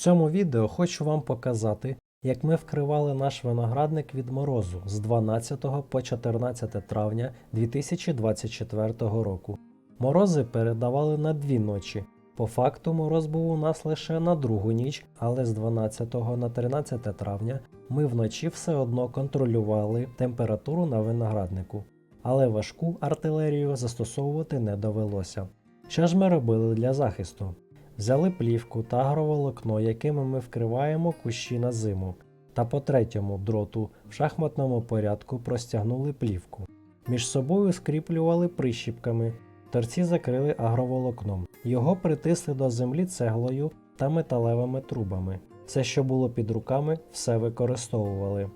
цьому відео хочу вам показати, як ми вкривали наш виноградник від морозу з 12 по 14 травня 2024 року. Морози передавали на дві ночі. По факту мороз був у нас лише на другу ніч, але з 12 на 13 травня ми вночі все одно контролювали температуру на винограднику. Але важку артилерію застосовувати не довелося. Що ж ми робили для захисту? Взяли плівку та агроволокно, якими ми вкриваємо кущі на зиму, та по третьому дроту в шахматному порядку простягнули плівку. Між собою скріплювали прищіпками, торці закрили агроволокном. Його притисли до землі цеглою та металевими трубами. Все, що було під руками, все використовували.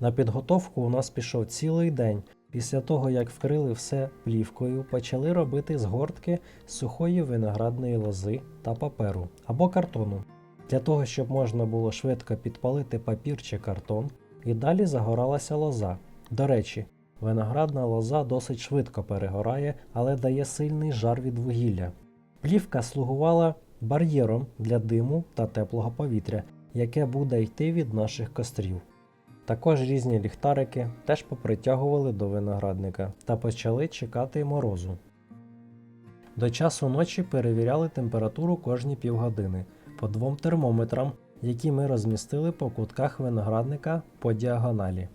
На підготовку у нас пішов цілий день. Після того, як вкрили все плівкою, почали робити згортки сухої виноградної лози та паперу або картону, для того, щоб можна було швидко підпалити папір чи картон, і далі загоралася лоза. До речі, виноградна лоза досить швидко перегорає, але дає сильний жар від вугілля. Плівка слугувала бар'єром для диму та теплого повітря, яке буде йти від наших кострів. Також різні ліхтарики теж попритягували до виноградника та почали чекати морозу. До часу ночі перевіряли температуру кожні півгодини по двом термометрам, які ми розмістили по кутках виноградника по діагоналі.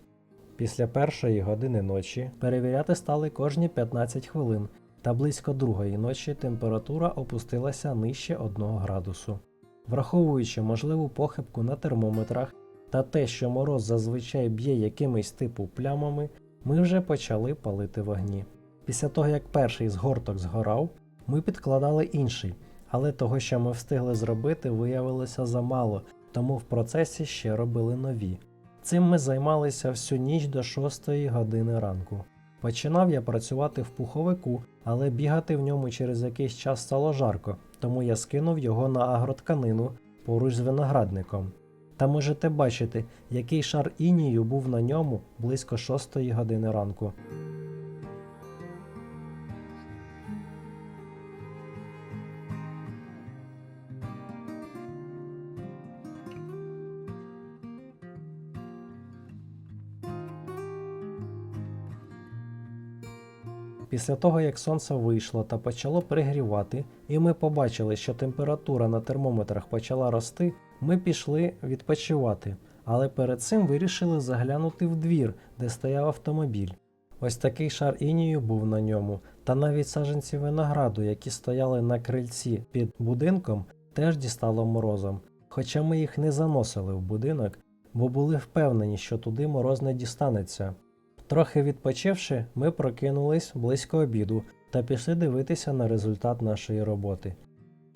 Після першої години ночі перевіряти стали кожні 15 хвилин, та близько другої ночі температура опустилася нижче 1 градусу. Враховуючи можливу похибку на термометрах та те, що мороз зазвичай б'є якимись типу плямами, ми вже почали палити вогні. Після того, як перший згорток згорав, ми підкладали інший, але того, що ми встигли зробити, виявилося замало, тому в процесі ще робили нові. Цим ми займалися всю ніч до 6 години ранку. Починав я працювати в пуховику, але бігати в ньому через якийсь час стало жарко, тому я скинув його на агротканину поруч з виноградником. Та можете бачити, який шар інію був на ньому близько 6 години ранку. Після того, як сонце вийшло та почало пригрівати, і ми побачили, що температура на термометрах почала рости, ми пішли відпочивати, але перед цим вирішили заглянути в двір, де стояв автомобіль. Ось такий шар інію був на ньому, та навіть саджанці винограду, які стояли на крильці під будинком, теж дістало морозом. Хоча ми їх не заносили в будинок, бо були впевнені, що туди мороз не дістанеться. Трохи відпочивши, ми прокинулись близько обіду та пішли дивитися на результат нашої роботи.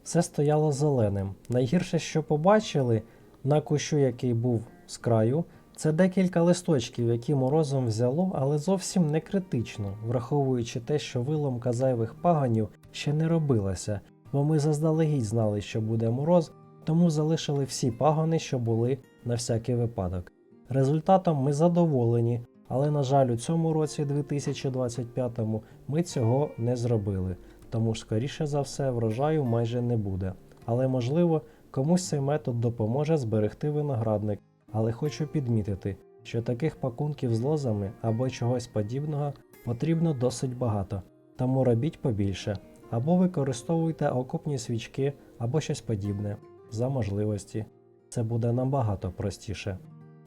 Все стояло зеленим. Найгірше, що побачили на кущу, який був з краю, це декілька листочків, які морозом взяло, але зовсім не критично, враховуючи те, що виломка зайвих паганів ще не робилася, бо ми заздалегідь знали, що буде мороз, тому залишили всі пагони, що були на всякий випадок. Результатом ми задоволені, але, на жаль, у цьому році 2025 ми цього не зробили, тому скоріше за все врожаю майже не буде. Але можливо, комусь цей метод допоможе зберегти виноградник. Але хочу підмітити, що таких пакунків з лозами або чогось подібного потрібно досить багато, тому робіть побільше, або використовуйте окопні свічки або щось подібне за можливості. Це буде набагато простіше.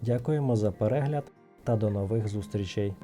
Дякуємо за перегляд та до нових зустрічей.